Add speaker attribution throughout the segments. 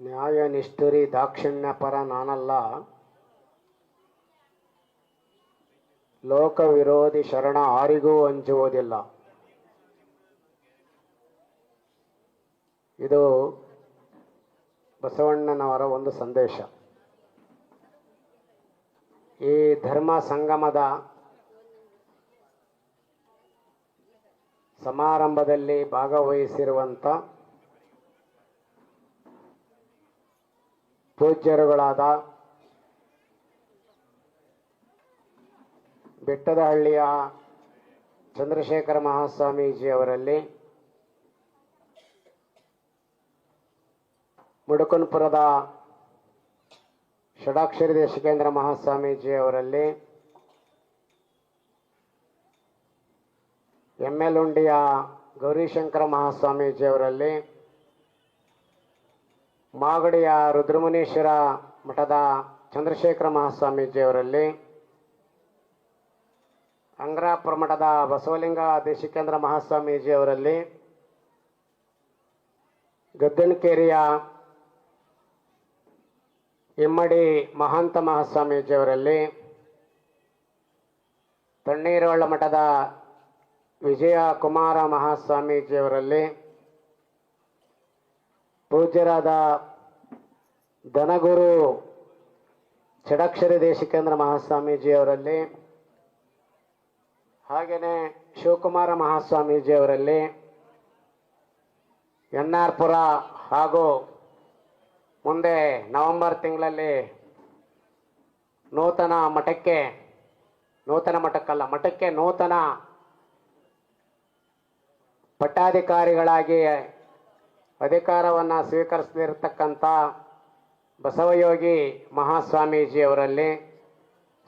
Speaker 1: ನ್ಯಾಯ ನಿಷ್ಠುರಿ ದಾಕ್ಷಿಣ್ಯ ಪರ ನಾನಲ್ಲ. ಲೋಕ ವಿರೋಧಿ ಶರಣ ಆರಿಗೂ ಅಂಜುವುದಿಲ್ಲ. ಇದು ಬಸವಣ್ಣನವರ ಒಂದು ಸಂದೇಶ. ಈ ಧರ್ಮ ಸಂಗಮದ ಸಮಾರಂಭದಲ್ಲಿ ಭಾಗವಹಿಸಿರುವಂಥ ಪೂಜ್ಯರುಗಳಾದ ಬೆಟ್ಟದಹಳ್ಳಿಯ ಚಂದ್ರಶೇಖರ ಮಹಾಸ್ವಾಮೀಜಿ ಅವರಲ್ಲಿ ಮುಡುಕನ್ಪುರದ ಷಡಾಕ್ಷರಿ ದೇಶಿಕೇಂದ್ರ ಮಹಾಸ್ವಾಮೀಜಿ ಅವರಲ್ಲಿ ಎಂ ಎಲ್ ಉಂಡಿಯ ಗೌರಿಶಂಕರ ಮಹಾಸ್ವಾಮೀಜಿ ಅವರಲ್ಲಿ ಮಾಗಡಿಯ ರುದ್ರಮುನೀಶ್ವರ ಮಠದ ಚಂದ್ರಶೇಖರ ಮಹಾಸ್ವಾಮೀಜಿಯವರಲ್ಲಿ ಅಂಗರಾಪುರ ಮಠದ ಬಸವಲಿಂಗ ದೇಶಿಕೇಂದ್ರ ಮಹಾಸ್ವಾಮೀಜಿಯವರಲ್ಲಿ ಗದ್ದನಕೇರಿಯ ಇಮ್ಮಡಿ ಮಹಾಂತ ಮಹಾಸ್ವಾಮೀಜಿಯವರಲ್ಲಿ ತಣ್ಣೀರೋಳ ಮಠದ ವಿಜಯ ಕುಮಾರ ಮಹಾಸ್ವಾಮೀಜಿ ಅವರಲ್ಲಿ ಪೂಜ್ಯರಾದ ಧನಗುರು ಷಡಕ್ಷರಿ ದೇಶಿಕೇಂದ್ರ ಮಹಾಸ್ವಾಮೀಜಿ ಅವರಲ್ಲಿ ಹಾಗೆಯೇ ಶಿವಕುಮಾರ ಮಹಾಸ್ವಾಮೀಜಿ ಅವರಲ್ಲಿ ಎನ್ ಆರ್ ಪುರ ಹಾಗೂ ಮುಂದೆ ನವೆಂಬರ್ ತಿಂಗಳಲ್ಲಿ ನೂತನ ಮಠಕ್ಕೆ, ನೂತನ ಮಠಕ್ಕಲ್ಲ, ಮಠಕ್ಕೆ ನೂತನ ಪಟ್ಟಾಧಿಕಾರಿಗಳಾಗಿ ಅಧಿಕಾರವನ್ನು ಸ್ವೀಕರಿಸದಿರತಕ್ಕಂಥ ಬಸವಯೋಗಿ ಮಹಾಸ್ವಾಮೀಜಿಯವರಲ್ಲಿ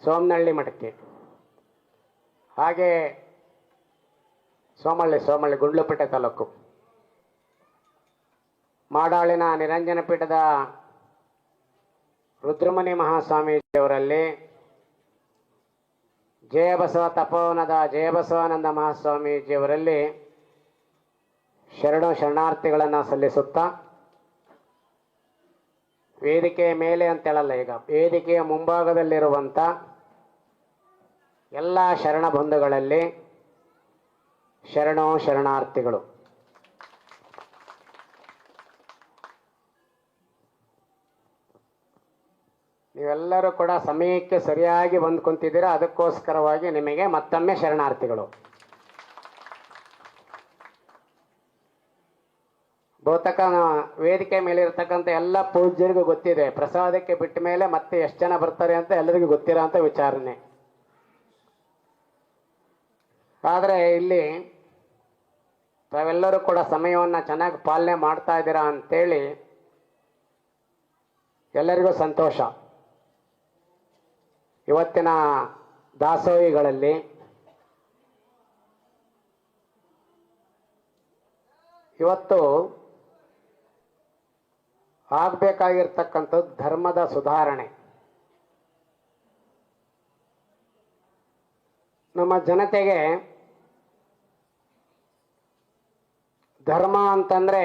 Speaker 1: ಸೋಮನಹಳ್ಳಿ ಮಠಕ್ಕೆ. ಹಾಗೆ ಸೋಮಳ್ಳಿ ಸೋಮಳ್ಳಿ ಗುಂಡ್ಲುಪೇಟೆ ತಾಲೂಕು. ಮಾಡಾಳಿನ ನಿರಂಜನ ಪೀಠದ ರುದ್ರಮುನಿ ಮಹಾಸ್ವಾಮೀಜಿಯವರಲ್ಲಿ ಜಯಬಸವ ತಪೋವನದ ಜಯಬಸವಾನಂದ ಮಹಾಸ್ವಾಮೀಜಿ ಅವರಲ್ಲಿ ಶರಣು ಶರಣಾರ್ಥಿಗಳನ್ನು ಸಲ್ಲಿಸುತ್ತಾ ವೇದಿಕೆಯ ಮೇಲೆ ಅಂತ ಹೇಳಲ್ಲ ಈಗ, ವೇದಿಕೆಯ ಮುಂಭಾಗದಲ್ಲಿರುವಂಥ ಎಲ್ಲ ಶರಣ ಬಂಧುಗಳಲ್ಲಿ ಶರಣು ಶರಣಾರ್ಥಿಗಳು. ನೀವೆಲ್ಲರೂ ಕೂಡ ಸಮಯಕ್ಕೆ ಸರಿಯಾಗಿ ಬಂದು ಕುಂತಿದ್ದೀರಾ, ಅದಕ್ಕೋಸ್ಕರವಾಗಿ ನಿಮಗೆ ಮತ್ತೊಮ್ಮೆ ಶರಣಾರ್ಥಿಗಳು. ಬಹುತಕ ವೇದಿಕೆ ಮೇಲೆ ಇರತಕ್ಕಂಥ ಎಲ್ಲ ಪೂಜ್ಯರಿಗೂ ಗೊತ್ತಿದೆ. ಪ್ರಸಾದಕ್ಕೆ ಬಿಟ್ಟ ಮೇಲೆ ಮತ್ತೆ ಎಷ್ಟು ಜನ ಬರ್ತಾರೆ ಅಂತ ಎಲ್ಲರಿಗೂ ಗೊತ್ತಿರೋ ಅಂತ ವಿಚಾರಣೆ. ಆದರೆ ಇಲ್ಲಿ ತಾವೆಲ್ಲರೂ ಕೂಡ ಸಮಯವನ್ನು ಚೆನ್ನಾಗಿ ಪಾಲನೆ ಮಾಡ್ತಾ ಇದ್ದೀರಾ ಅಂತೇಳಿ ಎಲ್ಲರಿಗೂ ಸಂತೋಷ. ಇವತ್ತಿನ ದಾಸೋಹಿಗಳಲ್ಲಿ ಇವತ್ತು ಆಗಬೇಕಾಗಿರ್ತಕ್ಕಂಥದ್ದು ಧರ್ಮದ ಸುಧಾರಣೆ. ನಮ್ಮ ಜನತೆಗೆ ಧರ್ಮ ಅಂತಂದರೆ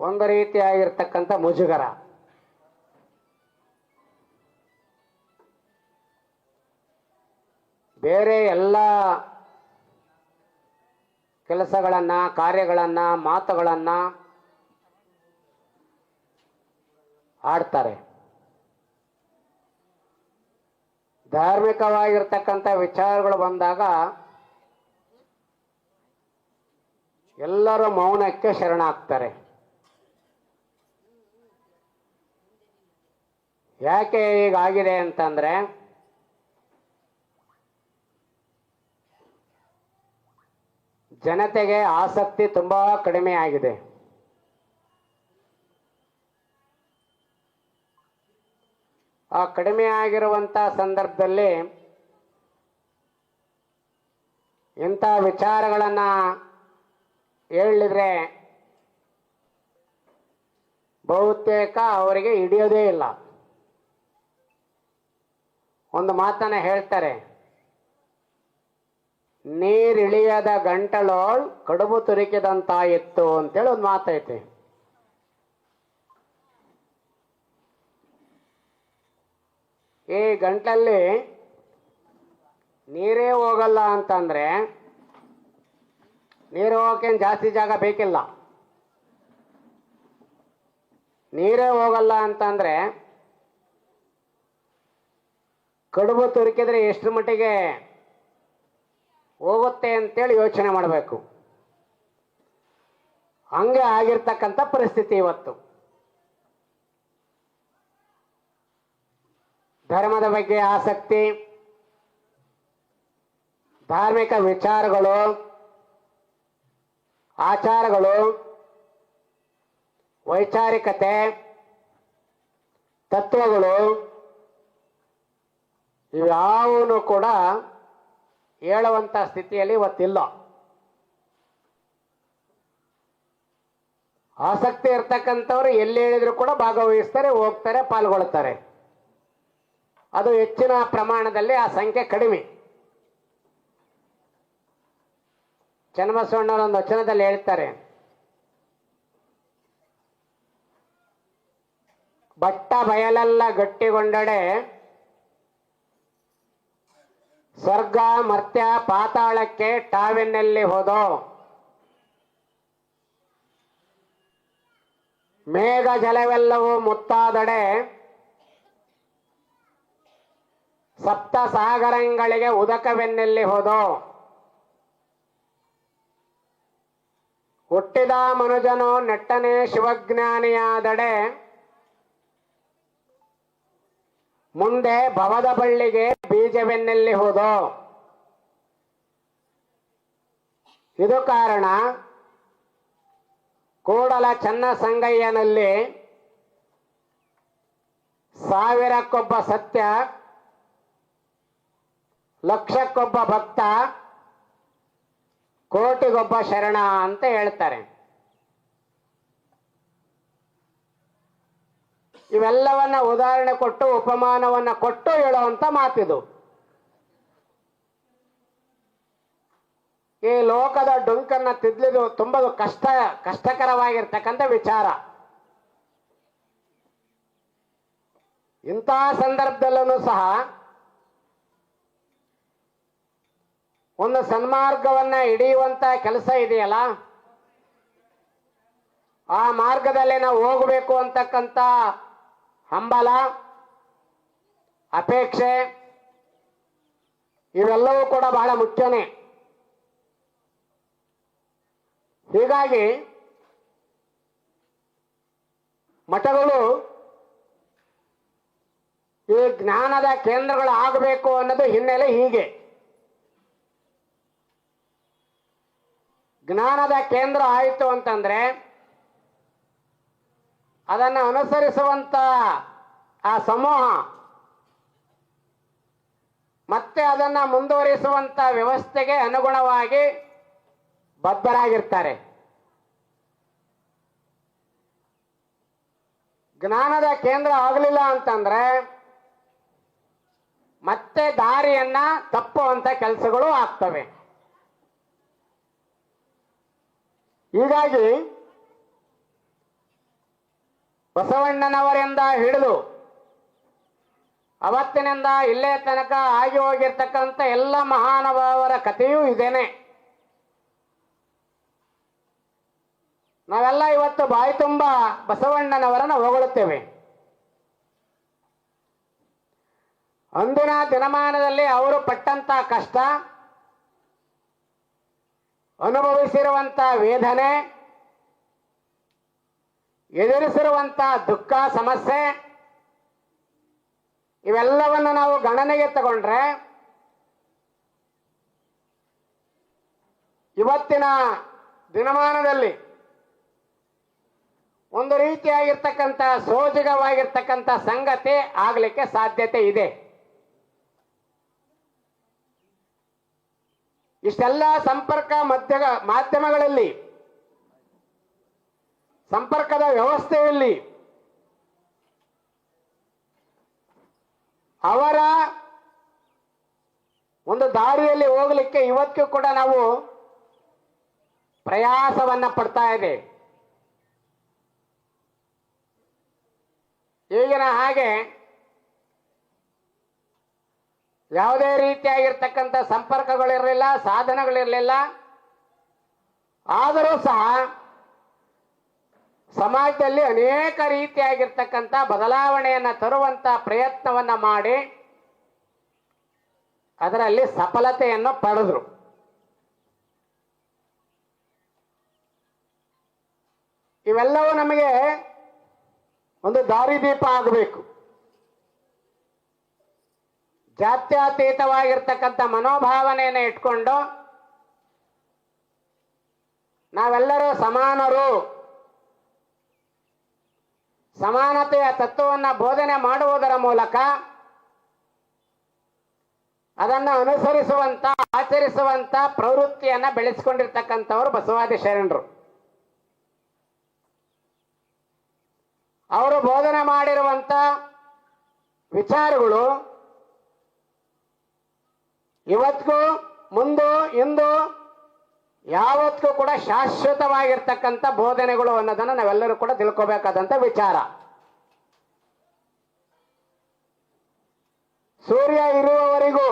Speaker 1: ಒಂದು ರೀತಿಯಾಗಿರ್ತಕ್ಕಂಥ ಮುಜುಗರ. ಬೇರೆ ಎಲ್ಲ ಕೆಲಸಗಳನ್ನು, ಕಾರ್ಯಗಳನ್ನು, ಮಾತುಗಳನ್ನ ಆಡ್ತಾರೆ. ಧಾರ್ಮಿಕವಾಗಿರ್ತಕ್ಕಂಥ ವಿಚಾರಗಳು ಬಂದಾಗ ಎಲ್ಲರೂ ಮೌನಕ್ಕೆ ಶರಣಾಗ್ತಾರೆ. ಯಾಕೆ ಈಗಾಗಿದೆ ಅಂತಂದ್ರೆ ಜನತೆಗೆ ಆಸಕ್ತಿ ತುಂಬಾ ಕಡಿಮೆ ಆಗಿದೆ. ಆ ಕಡಿಮೆ ಆಗಿರುವಂಥ ಸಂದರ್ಭದಲ್ಲಿ ಇಂಥ ವಿಚಾರಗಳನ್ನು ಹೇಳಿದ್ರೆ ಬಹುತೇಕ ಅವರಿಗೆ ಹಿಡಿಯೋದೇ ಇಲ್ಲ. ಒಂದು ಮಾತನ್ನು ಹೇಳ್ತಾರೆ, ನೀರಿಳಿಯದ ಗಂಟಲೋಳ್ ಕಡುಬು ತುರಿಕಿದಂತಾಯಿತ್ತು ಅಂತೇಳಿ ಒಂದು ಮಾತೈತೆ. ಈ ಗಂಟಲಲ್ಲಿ ನೀರೇ ಹೋಗಲ್ಲ ಅಂತಂದರೆ ನೀರು ಹೋಗೋಕ್ಕೇನು ಜಾಸ್ತಿ ಜಾಗ ಬೇಕಿಲ್ಲ. ನೀರೇ ಹೋಗಲ್ಲ ಅಂತಂದರೆ ಕಡುಬು ತುರುಕಿದ್ರೆ ಎಷ್ಟು ಮಟ್ಟಿಗೆ ಹೋಗುತ್ತೆ ಅಂತೇಳಿ ಯೋಚನೆ ಮಾಡಬೇಕು. ಹಂಗೆ ಆಗಿರ್ತಕ್ಕಂಥ ಪರಿಸ್ಥಿತಿ ಇವತ್ತು. ಧರ್ಮದ ಬಗ್ಗೆ ಆಸಕ್ತಿ, ಧಾರ್ಮಿಕ ವಿಚಾರಗಳು, ಆಚಾರಗಳು, ವೈಚಾರಿಕತೆ, ತತ್ವಗಳು ಇವ್ಯಾವೂ ಕೂಡ ಹೇಳುವಂಥ ಸ್ಥಿತಿಯಲ್ಲಿ ಇವತ್ತಿಲ್ಲ. ಆಸಕ್ತಿ ಇರ್ತಕ್ಕಂಥವ್ರು ಎಲ್ಲಿ ಹೇಳಿದ್ರು ಕೂಡ ಭಾಗವಹಿಸ್ತಾರೆ, ಹೋಗ್ತಾರೆ, ಪಾಲ್ಗೊಳ್ತಾರೆ. ಅದು ಹೆಚ್ಚಿನ ಪ್ರಮಾಣದಲ್ಲಿ ಆ ಸಂಖ್ಯೆ ಕಡಿಮೆ. ಚನ್ನಬಸವಣ್ಣವರು ಒಂದು ವಚನದಲ್ಲಿ ಹೇಳ್ತಾರೆ, ಬಟ್ಟ ಬಯಲೆಲ್ಲ ಗಟ್ಟಿಗೊಂಡಡೆ, ಸ್ವರ್ಗ ಮರ್ತ್ಯ ಪಾತಾಳಕ್ಕೆ ಟಾವೆನ್ನಲ್ಲಿ ಹೋದೋ. ಮೇಘ ಜಲವೆಲ್ಲವೂ ಮುತ್ತಾದಡೆ ಸಪ್ತ ಸಾಗರಂಗಳಿಗೆ ಉದಕವೆನ್ನೆಲ್ಲಿ ಹೋದೋ? ಹುಟ್ಟಿದ ಮನುಜನು ನೆಟ್ಟನೆ ಶಿವಜ್ಞಾನಿಯಾದಡೆ. ಮುಂದೆ ಭವದ ಬಳ್ಳಿಗೆ ಬೀಜವೆನ್ನೆಲ್ಲಿ ಹೋದೋ? ಇದು ಕಾರಣ. ಕೂಡಲ ಚನ್ನ ಸಂಗಯ್ಯನಲ್ಲಿ ಸಾವಿರಕ್ಕೊಬ್ಬ ಸತ್ಯ ಲಕ್ಷಕ್ಕೊಬ್ಬ ಭಕ್ತ ಕೋಟಿಗೊಬ್ಬ ಶರಣ ಅಂತ ಹೇಳ್ತಾರೆ. ಇವೆಲ್ಲವನ್ನ ಉದಾಹರಣೆ ಕೊಟ್ಟು, ಉಪಮಾನವನ್ನ ಕೊಟ್ಟು ಹೇಳುವಂತ ಮಾತಿದು. ಈ ಲೋಕದ ಡೊಂಕನ್ನ ತಿದ್ಲಿದು ತುಂಬಾ ಕಷ್ಟ, ಕಷ್ಟಕರವಾಗಿರ್ತಕ್ಕಂಥ ವಿಚಾರ. ಇಂತಹ ಸಂದರ್ಭದಲ್ಲೂ ಸಹ ಒಂದು ಸನ್ಮಾರ್ಗವನ್ನ ಹಿಡಿಯುವಂತ ಕೆಲಸ ಇದೆಯಲ್ಲ? ಆ ಮಾರ್ಗದಲ್ಲಿ ನಾವು ಹೋಗಬೇಕು ಅಂತಕ್ಕಂಥ ಹಂಬಲ, ಅಪೇಕ್ಷೆ, ಇವೆಲ್ಲವೂ ಕೂಡ ಬಹಳ ಮುಖ್ಯನೇ. ಹೀಗಾಗಿ ಮಠಗಳು ಈ ಜ್ಞಾನದ ಕೇಂದ್ರಗಳು ಆಗಬೇಕು ಅನ್ನೋದು ಹಿನ್ನೆಲೆ ಹೀಗೆ. ಜ್ಞಾನದ ಕೇಂದ್ರ ಆಯಿತು ಅಂತಂದ್ರೆ ಅದನ್ನು ಅನುಸರಿಸುವಂತ ಆ ಸಮೂಹ ಮತ್ತೆ ಅದನ್ನು ಮುಂದುವರಿಸುವಂತ ವ್ಯವಸ್ಥೆಗೆ ಅನುಗುಣವಾಗಿ ಬದ್ಧರಾಗಿರ್ತಾರೆ. ಜ್ಞಾನದ ಕೇಂದ್ರ ಆಗಲಿಲ್ಲ ಅಂತಂದ್ರೆ ಮತ್ತೆ ದಾರಿಯನ್ನ ತಪ್ಪುವಂತ ಕೆಲಸಗಳು ಆಗ್ತವೆ. ಹೀಗಾಗಿ ಬಸವಣ್ಣನವರಿಂದ ಹಿಡಿದು ಅವತ್ತಿನಿಂದ ಇಲ್ಲೇ ತನಕ ಆಗಿ ಹೋಗಿರ್ತಕ್ಕಂಥ ಎಲ್ಲ ಮಹಾನುಭಾವರ ಕಥೆಯೂ ಇದೇನೆ. ನಾವೆಲ್ಲ ಇವತ್ತು ಬಾಯಿ ತುಂಬ ಬಸವಣ್ಣನವರನ್ನು ಹೊಗಳುತ್ತೇವೆ. ಅಂದಿನ ದಿನಮಾನದಲ್ಲಿ ಅವರು ಪಟ್ಟಂತ ಕಷ್ಟ ಅನುಭವಿಸಿರುವಂತ ವೇದನೆ ಎದುರಿಸಿರುವಂಥ ದುಃಖ, ಸಮಸ್ಯೆ, ಇವೆಲ್ಲವನ್ನು ನಾವು ಗಣನೆಗೆ ತಗೊಂಡ್ರೆ ಇವತ್ತಿನ ದಿನಮಾನದಲ್ಲಿ ಒಂದು ರೀತಿಯಾಗಿರ್ತಕ್ಕಂಥ ಸೋಜಿಗವಾಗಿರ್ತಕ್ಕಂಥ ಸಂಗತಿ ಆಗಲಿಕ್ಕೆ ಸಾಧ್ಯತೆ ಇದೆ. ಇಷ್ಟೆಲ್ಲ ಸಂಪರ್ಕ ಮಧ್ಯ ಮಾಧ್ಯಮಗಳಲ್ಲಿ, ಸಂಪರ್ಕದ ವ್ಯವಸ್ಥೆಯಲ್ಲಿ ಅವರ ಒಂದು ದಾರಿಯಲ್ಲಿ ಹೋಗಲಿಕ್ಕೆ ಇವತ್ತಿಗೂ ಕೂಡ ನಾವು ಪ್ರಯಾಸವನ್ನ ಪಡ್ತಾ ಇದೆ ಈಗಿನ ಹಾಗೆ ಯಾವುದೇ ರೀತಿಯಾಗಿರ್ತಕ್ಕಂಥ ಸಂಪರ್ಕಗಳಿರಲಿಲ್ಲ, ಸಾಧನಗಳಿರಲಿಲ್ಲ. ಆದರೂ ಸಹ ಸಮಾಜದಲ್ಲಿ ಅನೇಕ ರೀತಿಯಾಗಿರ್ತಕ್ಕಂಥ ಬದಲಾವಣೆಯನ್ನು ತರುವಂಥ ಪ್ರಯತ್ನವನ್ನು ಮಾಡಿ ಅದರಲ್ಲಿ ಸಫಲತೆಯನ್ನು ಪಡೆದ್ರು. ಇವೆಲ್ಲವೂ ನಮಗೆ ಒಂದು ದಾರಿದೀಪ ಆಗಬೇಕು. ಜಾತ್ಯತೀತವಾಗಿರ್ತಕ್ಕಂಥ ಮನೋಭಾವನೆಯನ್ನು ಇಟ್ಕೊಂಡು ನಾವೆಲ್ಲರೂ ಸಮಾನರು. ಸಮಾನತೆಯ ತತ್ವವನ್ನು ಬೋಧನೆ ಮಾಡುವುದರ ಮೂಲಕ ಅದನ್ನು ಅನುಸರಿಸುವಂತ ಆಚರಿಸುವಂತ ಪ್ರವೃತ್ತಿಯನ್ನ ಬೆಳೆಸಿಕೊಂಡಿರ್ತಕ್ಕಂಥವ್ರು ಬಸವಾದಿ ಶರಣರು. ಅವರು ಬೋಧನೆ ಮಾಡಿರುವಂತ ವಿಚಾರಗಳು ಇವತ್ತಿಗೂ ಮುಂದು ಇಂದು ಯಾವತ್ತೂ ಕೂಡ ಶಾಶ್ವತವಾಗಿರ್ತಕ್ಕಂಥ ಬೋಧನೆಗಳು ಅನ್ನೋದನ್ನು ನಾವೆಲ್ಲರೂ ಕೂಡ ತಿಳ್ಕೋಬೇಕಾದಂಥ ವಿಚಾರ. ಸೂರ್ಯ ಇರುವವರೆಗೂ,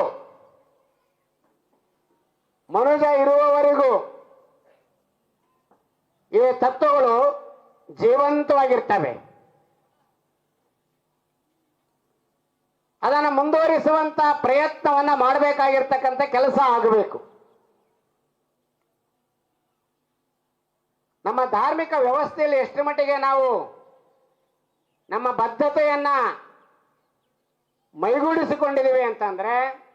Speaker 1: ಮನುಜ ಇರುವವರೆಗೂ ಈ ತತ್ವಗಳು ಜೀವಂತವಾಗಿರ್ತವೆ. ಅದನ್ನು ಮುಂದುವರಿಸುವಂತ ಪ್ರಯತ್ನವನ್ನ ಮಾಡಬೇಕಾಗಿರ್ತಕ್ಕಂಥ ಕೆಲಸ ಆಗಬೇಕು. ನಮ್ಮ ಧಾರ್ಮಿಕ ವ್ಯವಸ್ಥೆಯಲ್ಲಿ ಎಷ್ಟು ಮಟ್ಟಿಗೆ ನಾವು ನಮ್ಮ ಬದ್ಧತೆಯನ್ನ ಮೈಗೂಡಿಸಿಕೊಂಡಿದ್ದೀವಿ ಅಂತಂದ್ರೆ,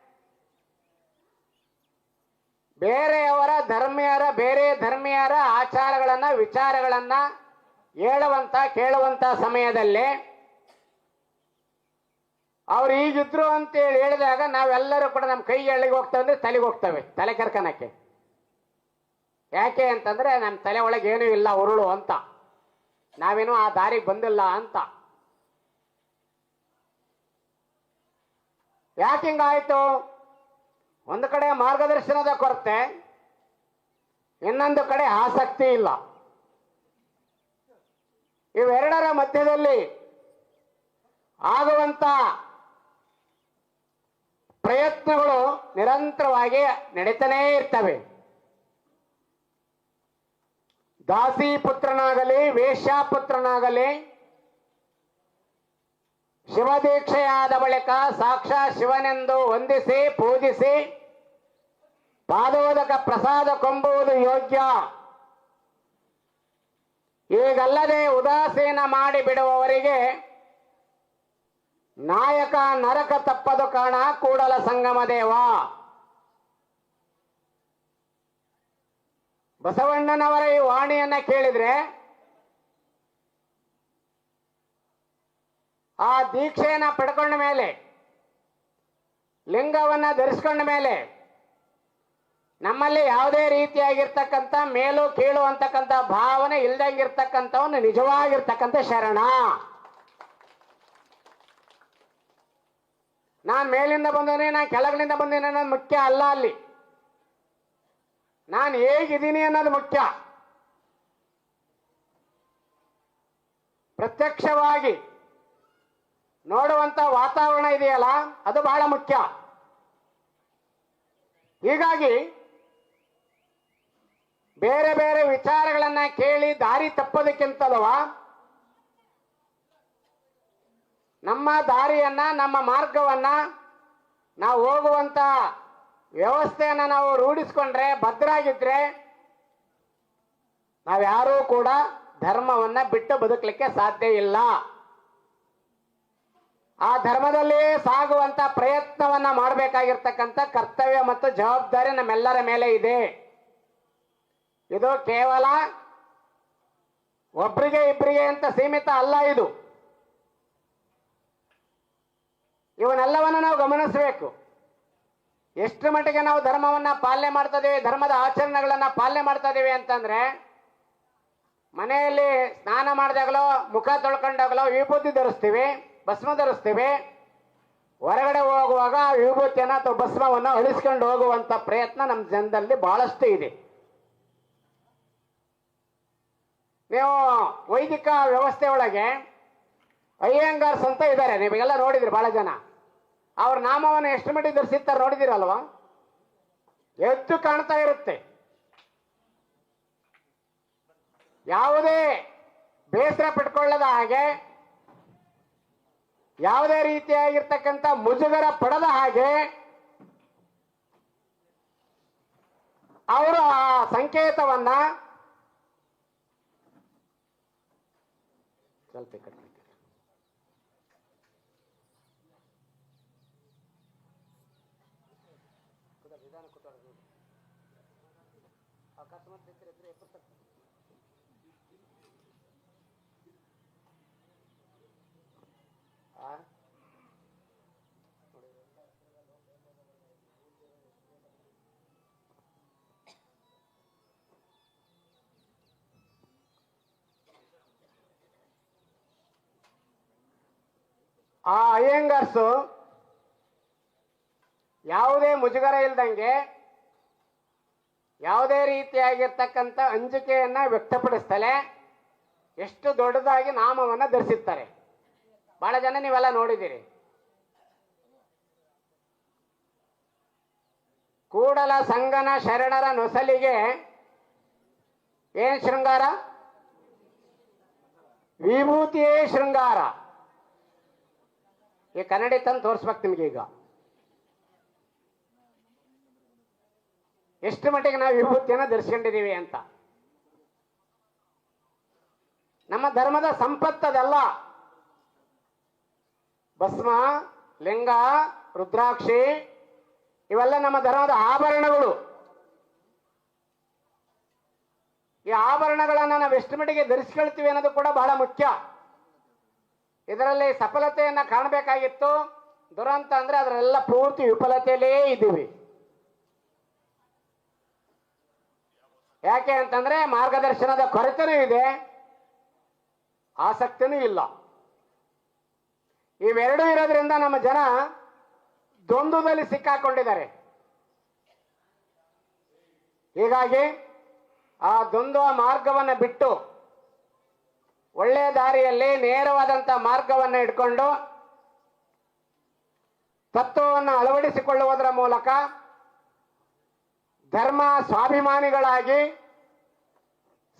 Speaker 1: ಬೇರೆಯವರ ಧರ್ಮೀಯರ, ಬೇರೆ ಧರ್ಮೀಯರ ಆಚಾರಗಳನ್ನ, ವಿಚಾರಗಳನ್ನ ಹೇಳುವಂತ, ಕೇಳುವಂತ ಸಮಯದಲ್ಲಿ ಅವ್ರು ಈಗಿದ್ರು ಅಂತೇಳಿ ಹೇಳಿದಾಗ ನಾವೆಲ್ಲರೂ ಕೂಡ ನಮ್ಮ ಕೈ ಎಳ್ಳಿಗೆ ಹೋಗ್ತೇವೆ ಅಂದ್ರೆ ತಲೆಗೆ ಹೋಗ್ತವೆ, ತಲೆ ಕರ್ಕನಕ್ಕೆ. ಯಾಕೆ ಅಂತಂದ್ರೆ ನಮ್ಮ ತಲೆ ಒಳಗೆ ಏನೂ ಇಲ್ಲ, ಉರುಳು ಅಂತ. ನಾವೇನು ಆ ದಾರಿಗೆ ಬಂದಿಲ್ಲ ಅಂತ. ಯಾಕೆ ಹಿಂಗಾಯ್ತು? ಒಂದು ಕಡೆ ಮಾರ್ಗದರ್ಶನದ ಕೊರತೆ, ಇನ್ನೊಂದು ಕಡೆ ಆಸಕ್ತಿ ಇಲ್ಲ. ಇವೆರಡರ ಮಧ್ಯದಲ್ಲಿ ಆಗುವಂತ ಪ್ರಯತ್ನಗಳು ನಿರಂತರವಾಗಿ ನಡೀತಾನೇ ಇರ್ತವೆ. ದಾಸಿ ಪುತ್ರನಾಗಲಿ ವೇಶ್ಯಾಪುತ್ರನಾಗಲಿ ಶಿವದೀಕ್ಷೆಯಾದ ಬಳಿಕ ಸಾಕ್ಷಾ ಶಿವನೆಂದು ವಂದಿಸಿ, ಪೂಜಿಸಿ, ಪಾದೋದಕ ಪ್ರಸಾದ ಕೊಂಬುವುದು ಯೋಗ್ಯ. ಈಗಲ್ಲದೆ ಉದಾಸೀನ ಮಾಡಿ ಬಿಡುವವರಿಗೆ ನಾಯಕ ನರಕ ತಪ್ಪದು ಕಾಣ ಕೂಡಲ ಸಂಗಮ ದೇವ. ಬಸವಣ್ಣನವರ ಈ ವಾಣಿಯನ್ನ ಕೇಳಿದ್ರೆ, ಆ ದೀಕ್ಷೆಯನ್ನ ಪಡ್ಕೊಂಡ ಮೇಲೆ, ಲಿಂಗವನ್ನ ಧರಿಸ್ಕೊಂಡ ಮೇಲೆ, ನಮ್ಮಲ್ಲಿ ಯಾವುದೇ ರೀತಿಯಾಗಿರ್ತಕ್ಕಂಥ ಮೇಲು ಕೀಳು ಅಂತಕ್ಕಂಥ ಭಾವನೆ ಇಲ್ದಂಗಿರ್ತಕ್ಕಂಥವನು ನಿಜವಾಗಿರ್ತಕ್ಕಂಥ ಶರಣ. ನಾನ್ ಮೇಲಿಂದ ಬಂದವನೇ, ನಾನು ಕೆಳಗಡೆಯಿಂದ ಬಂದೇನೆ ಅನ್ನೋದು ಮುಖ್ಯ ಅಲ್ಲ ಅಲ್ಲಿ. ನಾನು ಹೇಗಿದ್ದೀನಿ ಅನ್ನೋದು ಮುಖ್ಯ. ಪ್ರತ್ಯಕ್ಷವಾಗಿ ನೋಡುವಂತ ವಾತಾವರಣ ಇದೆಯಲ್ಲ, ಅದು ಬಹಳ ಮುಖ್ಯ. ಹೀಗಾಗಿ ಬೇರೆ ಬೇರೆ ವಿಚಾರಗಳನ್ನ ಕೇಳಿ ದಾರಿ ತಪ್ಪೋದಕ್ಕಿಂತಲವ ನಮ್ಮ ದಾರಿಯನ್ನ, ನಮ್ಮ ಮಾರ್ಗವನ್ನ ನಾವು ಹೋಗುವಂತ ವ್ಯವಸ್ಥೆಯನ್ನು ನಾವು ರೂಢಿಸ್ಕೊಂಡ್ರೆ, ಭದ್ರಾಗಿದ್ರೆ ನಾವ್ಯಾರೂ ಕೂಡ ಧರ್ಮವನ್ನ ಬಿಟ್ಟು ಬದುಕಲಿಕ್ಕೆ ಸಾಧ್ಯ ಇಲ್ಲ. ಆ ಧರ್ಮದಲ್ಲಿ ಸಾಗುವಂತ ಪ್ರಯತ್ನವನ್ನ ಮಾಡಬೇಕಾಗಿರ್ತಕ್ಕಂಥ ಕರ್ತವ್ಯ ಮತ್ತು ಜವಾಬ್ದಾರಿ ನಮ್ಮೆಲ್ಲರ ಮೇಲೆ ಇದೆ. ಇದು ಕೇವಲ ಒಬ್ರಿಗೆ ಇಬ್ಬರಿಗೆ ಅಂತ ಸೀಮಿತ ಅಲ್ಲ ಇದು. ಇವನ್ನೆಲ್ಲವನ್ನು ನಾವು ಗಮನಿಸಬೇಕು. ಎಷ್ಟು ಮಟ್ಟಿಗೆ ನಾವು ಧರ್ಮವನ್ನ ಪಾಲನೆ ಮಾಡ್ತಾ ಧರ್ಮದ ಆಚರಣೆಗಳನ್ನ ಪಾಲನೆ ಮಾಡ್ತಾ ಇದೀವಿ ಅಂತಂದ್ರೆ, ಮನೆಯಲ್ಲಿ ಸ್ನಾನ ಮಾಡಿದಾಗಲೋ, ಮುಖ ತೊಳ್ಕೊಂಡಾಗಲೋ ವಿಭೂತಿ ಧರಿಸ್ತೀವಿ, ಭಸ್ಮ ಧರಿಸ್ತೀವಿ. ಹೊರಗಡೆ ಹೋಗುವಾಗ ವಿಭೂತಿಯನ್ನ ಅಥವಾ ಭಸ್ಮವನ್ನು ಅಳಿಸ್ಕೊಂಡು ಹೋಗುವಂತ ಪ್ರಯತ್ನ ನಮ್ಮ ಜನದಲ್ಲಿ ಬಹಳಷ್ಟು ಇದೆ. ನೀವು ವೈದಿಕ ವ್ಯವಸ್ಥೆ ಒಳಗೆ ಅಯ್ಯಂಗಾರ್ಸ್ ಅಂತ ಇದ್ದಾರೆ ನಿಮಗೆಲ್ಲ ನೋಡಿದ್ರಿ ಬಹಳ ಜನ. ಅವ್ರ ನಾಮವನ್ನು ಎಷ್ಟು ಮಟ್ಟಿಗೆ ಧರಿಸಿರ್ತಾರೆ ನೋಡಿದಿರಲ್ವಾ? ಎದ್ದು ಕಾಣ್ತಾ ಇರುತ್ತೆ. ಯಾವುದೇ ಬೇಸರ ಪಟ್ಕೊಳ್ಳದ ಹಾಗೆ, ಯಾವುದೇ ರೀತಿಯಾಗಿರ್ತಕ್ಕಂಥ ಮುಜುಗರ ಪಡದ ಹಾಗೆ, ಅವರು ಆ ಸಂಕೇತವನ್ನ, ಸ್ವಲ್ಪ ಈ ಕಡೆ ಹಾಕಿ. ಆ? ಆ ಅಯ್ಯಂಗರ್ಸು ಯಾವುದೇ ಮುಜುಗರ ಇಲ್ದಂಗೆ ಯಾವುದೇ ರೀತಿಯಾಗಿರ್ತಕ್ಕಂಥ ಅಂಜಿಕೆಯನ್ನ ವ್ಯಕ್ತಪಡಿಸ್ತಲೇ ಎಷ್ಟು ದೊಡ್ಡದಾಗಿ ನಾಮವನ್ನು ಧರಿಸಿರ್ತಾರೆ. ಬಹಳ ಜನ ನೀವೆಲ್ಲ ನೋಡಿದ್ದೀರಿ. ಕೂಡಲ ಸಂಗನ ಶರಣರ ನೊಸಲಿಗೆ ಏನ್ ಶೃಂಗಾರ? ವಿಭೂತಿಯೇ ಶೃಂಗಾರ. ಈ ಕನ್ನಡಿ ತಂದು ತೋರಿಸ್ಬೇಕು ನಿಮ್ಗೆ ಈಗ. ಎಷ್ಟು ಮಟ್ಟಿಗೆ ನಾವು ವಿಭೂತಿಯನ್ನು ಧರಿಸ್ಕೊಂಡಿದ್ದೀವಿ ಅಂತ. ನಮ್ಮ ಧರ್ಮದ ಸಂಪತ್ತದೆಲ್ಲ ಭಸ್ಮ, ಲಿಂಗ, ರುದ್ರಾಕ್ಷಿ, ಇವೆಲ್ಲ ನಮ್ಮ ಧರ್ಮದ ಆಭರಣಗಳು. ಈ ಆಭರಣಗಳನ್ನು ನಾವು ಎಷ್ಟು ಮಟ್ಟಿಗೆ ಧರಿಸ್ಕೊಳ್ತೀವಿ ಅನ್ನೋದು ಕೂಡ ಬಹಳ ಮುಖ್ಯ. ಇದರಲ್ಲಿ ಸಫಲತೆಯನ್ನು ಕಾಣಬೇಕಾಗಿತ್ತು. ದುರಂತ ಅಂದ್ರೆ ಅದರೆಲ್ಲ ಪೂರ್ತಿ ವಿಫಲತೆಯಲ್ಲೇ ಇದ್ದೀವಿ. ಯಾಕೆ ಅಂತಂದ್ರೆ ಮಾರ್ಗದರ್ಶನದ ಕೊರತೆನೂ ಇದೆ. ಆಸಕ್ತಿನೂ ಇಲ್ಲ. ಇವೆರಡೂ ಇರೋದ್ರಿಂದ ನಮ್ಮ ಜನ ದ್ವಂದ್ವದಲ್ಲಿ ಸಿಕ್ಕಾಕೊಂಡಿದ್ದಾರೆ. ಹೀಗಾಗಿ ಆ ದ್ವಂದ್ವ ಮಾರ್ಗವನ್ನು ಬಿಟ್ಟು ಒಳ್ಳೆಯ ದಾರಿಯಲ್ಲಿ ನೇರವಾದಂಥ ಮಾರ್ಗವನ್ನು ಇಟ್ಕೊಂಡು ತತ್ವವನ್ನು ಅಳವಡಿಸಿಕೊಳ್ಳುವುದರ ಮೂಲಕ ಧರ್ಮ ಸ್ವಾಭಿಮಾನಿಗಳಾಗಿ,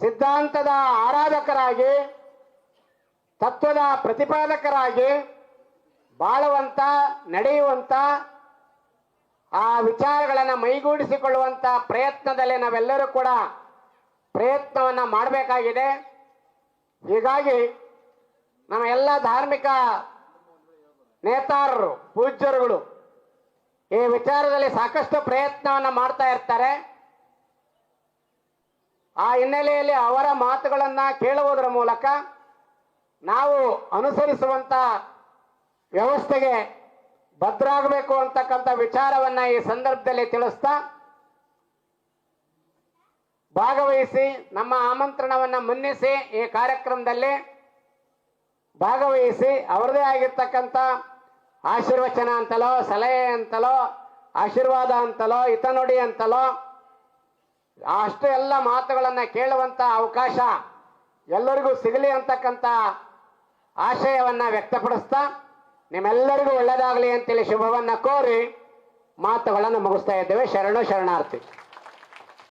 Speaker 1: ಸಿದ್ಧಾಂತದ ಆರಾಧಕರಾಗಿ, ತತ್ವದ ಪ್ರತಿಪಾದಕರಾಗಿ ಬಾಳುವಂತ, ನಡೆಯುವಂತ ಆ ವಿಚಾರಗಳನ್ನು ಮೈಗೂಡಿಸಿಕೊಳ್ಳುವಂತ ಪ್ರಯತ್ನದಲ್ಲಿ ನಾವೆಲ್ಲರೂ ಕೂಡ ಪ್ರಯತ್ನವನ್ನ ಮಾಡಬೇಕಾಗಿದೆ. ಹೀಗಾಗಿ ನಮ್ಮ ಎಲ್ಲ ಧಾರ್ಮಿಕ ನೇತಾರರು, ಪೂಜ್ಯರುಗಳು ಈ ವಿಚಾರದಲ್ಲಿ ಸಾಕಷ್ಟು ಪ್ರಯತ್ನವನ್ನು ಮಾಡ್ತಾ ಇರ್ತಾರೆ. ಆ ಹಿನ್ನೆಲೆಯಲ್ಲಿ ಅವರ ಮಾತುಗಳನ್ನು ಕೇಳುವುದರ ಮೂಲಕ ನಾವು ಅನುಸರಿಸುವಂತ ವ್ಯವಸ್ಥೆಗೆ ಭದ್ರಾಗಬೇಕು ಅಂತಕ್ಕಂಥ ವಿಚಾರವನ್ನು ಈ ಸಂದರ್ಭದಲ್ಲಿ ತಿಳಿಸ್ತಾ ಭಾಗವಹಿಸಿ, ನಮ್ಮ ಆಮಂತ್ರಣವನ್ನು ಮನ್ನಿಸಿ ಈ ಕಾರ್ಯಕ್ರಮದಲ್ಲಿ ಭಾಗವಹಿಸಿ, ಅವರದೇ ಆಗಿರ್ತಕ್ಕಂಥ ಆಶೀರ್ವಚನ ಅಂತಲೋ, ಸಲಹೆ ಅಂತಲೋ, ಆಶೀರ್ವಾದ ಅಂತಲೋ, ಹಿತನುಡಿ ಅಂತಲೋ, ಅಷ್ಟು ಎಲ್ಲ ಮಾತುಗಳನ್ನು ಕೇಳುವಂಥ ಅವಕಾಶ ಎಲ್ಲರಿಗೂ ಸಿಗಲಿ ಅಂತಕ್ಕಂಥ ಆಶಯವನ್ನು ವ್ಯಕ್ತಪಡಿಸ್ತಾ, ನಿಮ್ಮೆಲ್ಲರಿಗೂ ಒಳ್ಳೆಯದಾಗಲಿ ಅಂತೇಳಿ ಶುಭವನ್ನು ಕೋರಿ ಮಾತುಗಳನ್ನು ಮುಗಿಸ್ತಾ ಇದ್ದೇವೆ. ಶರಣು ಶರಣಾರ್ಥಿ.